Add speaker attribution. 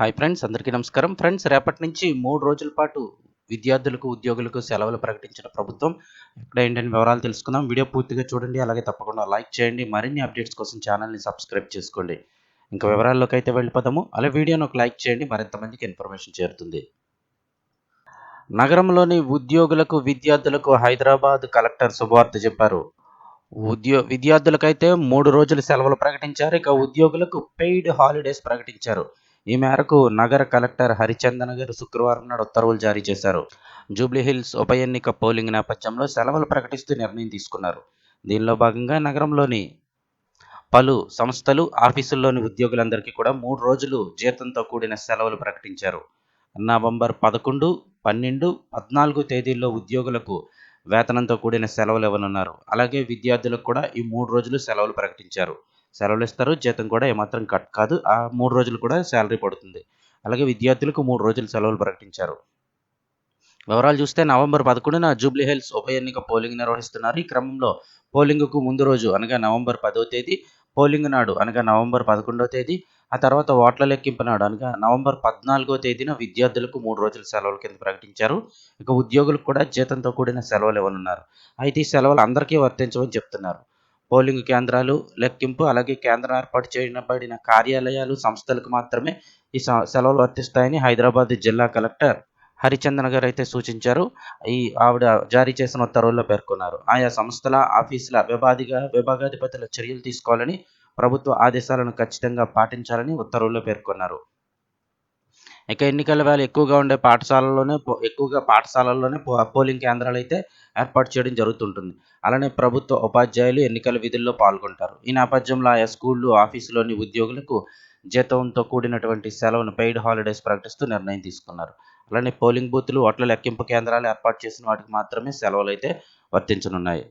Speaker 1: Hi friends అందరికీ నమస్కారం. Friends రేపటి నుంచి మూడు రోజుల పాటు విద్యార్థులకు ఉద్యోగులకు సెలవులు ప్రకటించిన ప్రభుత్వం. ఇక్కడ ఏంటంటే వివరాలు తెలుసుకుందాం. వీడియో పూర్తిగా చూడండి అలాగే తప్పకుండా లైక్ చేయండి. మరిన్ని అప్డేట్స్ కోసం ఛానల్ని సబ్స్క్రైబ్ చేసుకోండి. ఇంకా వివరాల్లోకి అయితే వెళ్ళిపోదాము. అలా వీడియోని ఒక లైక్ చేయండి మరింత మందికి ఇన్ఫర్మేషన్ చేరుతుంది. నగరంలోని ఉద్యోగులకు విద్యార్థులకు హైదరాబాద్ కలెక్టర్ శుభవార్త చెప్పారు. ఉద్యో విద్యార్థులకైతే మూడు రోజులు సెలవులు ప్రకటించారు. ఇక ఉద్యోగులకు పెయిడ్ హాలిడేస్ ప్రకటించారు. ఈ మేరకు నగర కలెక్టర్ హరిచందన్ గారు శుక్రవారం నాడు ఉత్తర్వులు జారీ చేశారు. జూబ్లీహిల్స్ ఉప ఎన్నిక పోలింగ్ నేపథ్యంలో సెలవులు ప్రకటిస్తూ నిర్ణయం తీసుకున్నారు. దీనిలో భాగంగా నగరంలోని పలు సంస్థలు ఆఫీసుల్లోని ఉద్యోగులందరికీ కూడా మూడు రోజులు జీతంతో కూడిన సెలవులు ప్రకటించారు. నవంబర్ పదకొండు పన్నెండు పద్నాలుగు తేదీల్లో ఉద్యోగులకు వేతనంతో కూడిన సెలవులు ఇవ్వనున్నారు. అలాగే విద్యార్థులకు కూడా ఈ మూడు రోజులు సెలవులు ప్రకటించారు. సెలవులు ఇస్తారు జీతం కూడా ఏమాత్రం కట్ కాదు. ఆ మూడు రోజులు కూడా శాలరీ పడుతుంది. అలాగే విద్యార్థులకు మూడు రోజులు సెలవులు ప్రకటించారు. వివరాలు చూస్తే నవంబర్ పదకొండున జూబ్లీ హిల్స్ ఉప ఎన్నిక పోలింగ్ నిర్వహిస్తున్నారు. ఈ క్రమంలో పోలింగ్కు ముందు రోజు అనగా నవంబర్ పదో తేదీ పోలింగ్ నాడు అనగా నవంబర్ పదకొండవ తేదీ ఆ తర్వాత ఓట్ల లెక్కింపు నాడు అనగా నవంబర్ పద్నాలుగో తేదీన విద్యార్థులకు మూడు రోజుల సెలవుల కింద ప్రకటించారు. ఇక ఉద్యోగులకు కూడా జీతంతో కూడిన సెలవులు ఇవ్వనున్నారు. అయితే ఈ సెలవులు అందరికీ వర్తించవని చెప్తున్నారు. పోలింగ్ కేంద్రాలు లెక్కింపు అలాగే కేంద్రం ఏర్పాటు చేయబడిన కార్యాలయాలు సంస్థలకు మాత్రమే ఈ సెలవులు వర్తిస్తాయని హైదరాబాద్ జిల్లా కలెక్టర్ హరిచందన్ గారు అయితే సూచించారు. ఈ ఆవిడ జారీ చేసిన ఉత్తర్వుల్లో పేర్కొన్నారు. ఆయా సంస్థల ఆఫీసుల విభాదిగా విభాగాధిపతుల చర్యలు తీసుకోవాలని ప్రభుత్వ ఆదేశాలను ఖచ్చితంగా పాటించాలని ఉత్తర్వుల్లో పేర్కొన్నారు. ఇక ఎన్నికల వేళ ఎక్కువగా ఉండే పాఠశాలల్లోనే ఎక్కువగా పాఠశాలల్లోనే పోలింగ్ కేంద్రాలు అయితే ఏర్పాటు చేయడం జరుగుతుంటుంది. అలానే ప్రభుత్వ ఉపాధ్యాయులు ఎన్నికల విధుల్లో పాల్గొంటారు. ఈ నేపథ్యంలో ఆయా స్కూళ్ళు ఆఫీసులోని ఉద్యోగులకు జీతంతో కూడినటువంటి సెలవును పెయిడ్ హాలిడేస్ ప్రకటిస్తూ నిర్ణయం తీసుకున్నారు. అలానే పోలింగ్ బూత్లు ఓట్ల లెక్కింపు కేంద్రాలు ఏర్పాటు చేసిన వాటికి మాత్రమే సెలవులు అయితే వర్తించనున్నాయి.